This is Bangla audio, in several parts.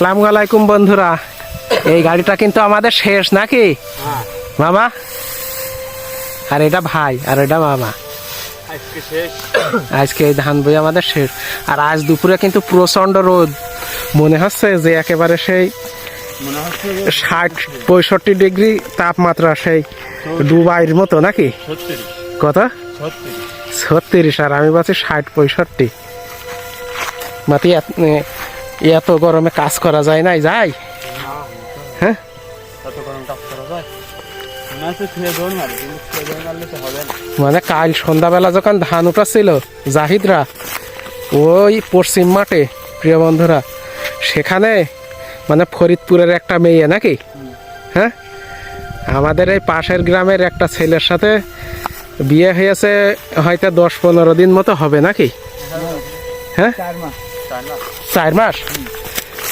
আসসালামু আলাইকুম বন্ধুরা। এই গাড়িটা কিন্তু আমাদের শেষ নাকি? মামা? আর এটা ভাই আর এটা মামা। আজকে এই ধান বই আমাদের শেষ। আর আজ দুপুরে কিন্তু প্রচণ্ড রোদ। মনে হচ্ছে যে একেবারে সেই ষাট পঁয়ষট্টি ডিগ্রি তাপমাত্রা সেই দুবাইয়ের মতো নাকি? কত? ছত্রিশ। আর আমি বলছি ষাট পঁয়ষট্টি। মাতি এত- গরমে কাজ করা যায় নাই, যাই। হ্যাঁ? মানে কাল সন্ধ্যাবেলা যখন ধান উঠাচ্ছিল জাহিদরা, ওই পশ্চিম মাঠে, প্রিয় বন্ধুরা, সেখানে মানে ফরিদপুরের একটা মেয়ে নাকি? হ্যাঁ? আমাদের এই পাশের গ্রামের একটা ছেলের সাথে বিয়ে হয়েছে, হয়তো দশ পনেরো দিন মতো হবে নাকি? হ্যাঁ? চার মাস।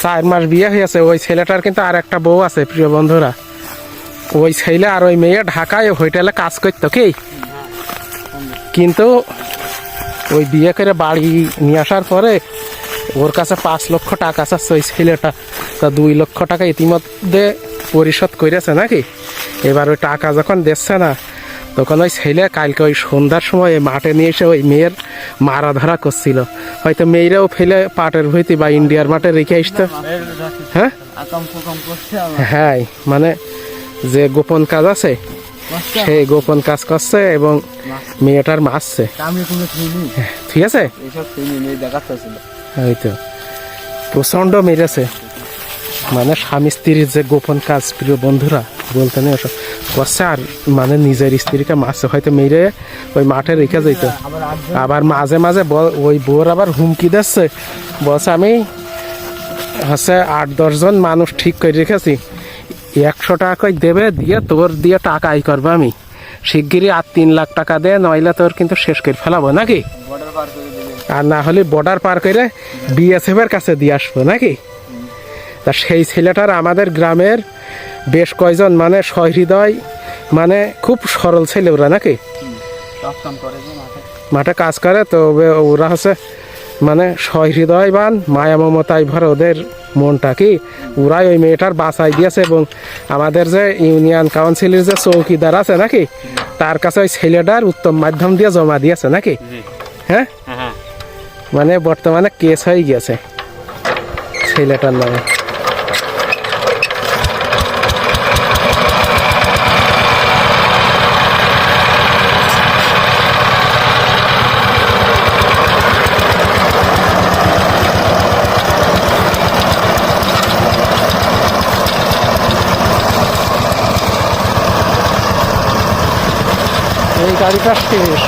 চার মাস? বিয়ে হয়েছে। ওই ছেলেটার কিন্তু আর একটা বউ আছে, প্রিয় বন্ধুরা। ওই ছেলে আর ওই মেয়ে ঢাকায় হোটেলে কাজ করতো কি? কিন্তু ওই বিয়ে করে বাড়ি নিয়ে আসার পরে ওর কাছে পাঁচ লক্ষ টাকা চাচ্ছে ওই ছেলেটা। তা দুই লক্ষ টাকা ইতিমধ্যে পরিশোধ করেছে নাকি? এবার ওই টাকা যখন দিচ্ছে না তখন ওই ছেলে কালকে ওই সন্ধ্যার সময় ওই মাঠে নিয়ে এসে ওই মেয়ের মারা ধরা করছিল। হয়তো মেয়েরাও ফেলে পাটের ভইতে বা ইন্ডিয়ার মাঠে রেখে আসতো। হ্যাঁ? হ্যাঁ মানে যে গোপন কাজ আছে সেই গোপন কাজ করছে এবং মেয়েটার মারছে ঠিক আছে? এই তো। প্রচণ্ড মেরেছে। মানে স্বামী স্ত্রীর যে গোপন কাজ, প্রিয় বন্ধুরা, বলতে নেই ওসব। করছে আর মানে নিজের স্ত্রীকে মারছে হয়তো মেরে ওই মাঠে রেখে যেত আবার মাঝে মাঝে ওই বোর আবার হুমকি দিচ্ছে। বলছে, আমি হচ্ছে আট দশজন মানুষ ঠিক করে রেখেছি। একশো টাকা করে দেবে, দিয়ে তোর দিয়ে টাকা আয় করব আমি। শিগগিরই আর তিন লাখ টাকা দে, নইলে তোর কিন্তু শেষ করে ফেলাবো নাকি? আর না হলে বর্ডার পার করে বিএসএফ এর কাছে দিয়ে আসব নাকি? তা সেই ছেলেটার আমাদের গ্রামের বেশ কয়জন মানে সহৃদয় মানে খুব সরল ছেলে ওরা নাকি? মাঠে কাজ করে তো ওরা হচ্ছে মানে সহৃদয়বান মায়া মমতায় ভরে ওদের মনটা কি? ওরাই ওই মেয়েটার বাঁচাই দিয়েছে এবং আমাদের যে ইউনিয়ন কাউন্সিলের যে চৌকিদার আছে নাকি তার কাছে ওই ছেলেটার উত্তম মাধ্যম দিয়ে জমা দিয়েছে নাকি? হ্যাঁ? হ্যাঁ। মানে বর্তমানে কেস হয়ে গিয়েছে ছেলেটার নামে। এই গাড়িটা শেষ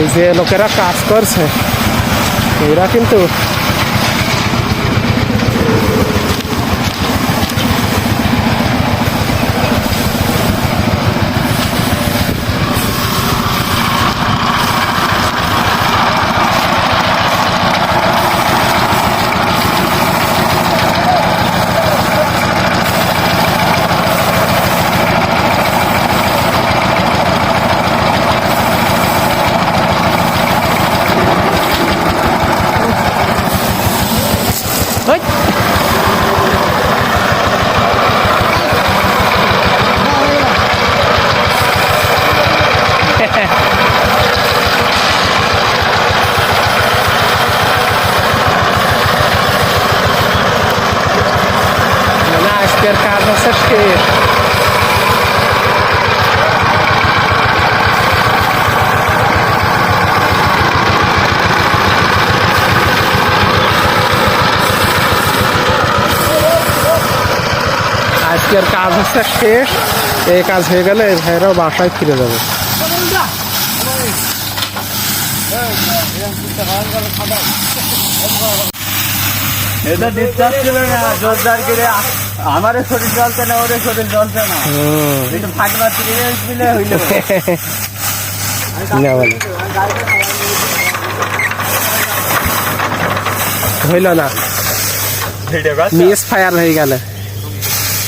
এই যে লোকেরা কাজ করছে এরা কিন্তু ওই! মানে আজকের কাজ হচ্ছে শেষ আজকের কাজ হচ্ছে শেষ। এই কাজ হয়ে গেলে এই ভাইরাও বাসায় ফিরে যাবে। এটা ডিসচার্জ ছিল না জোরদার করে আমার শরীর না ওরে শরীর চলছে না। হুম। একটু ফাঁক মারতে গিয়ে দিলে হইল। না বলে হইল না। মিস ফায়ার হয়ে গেল।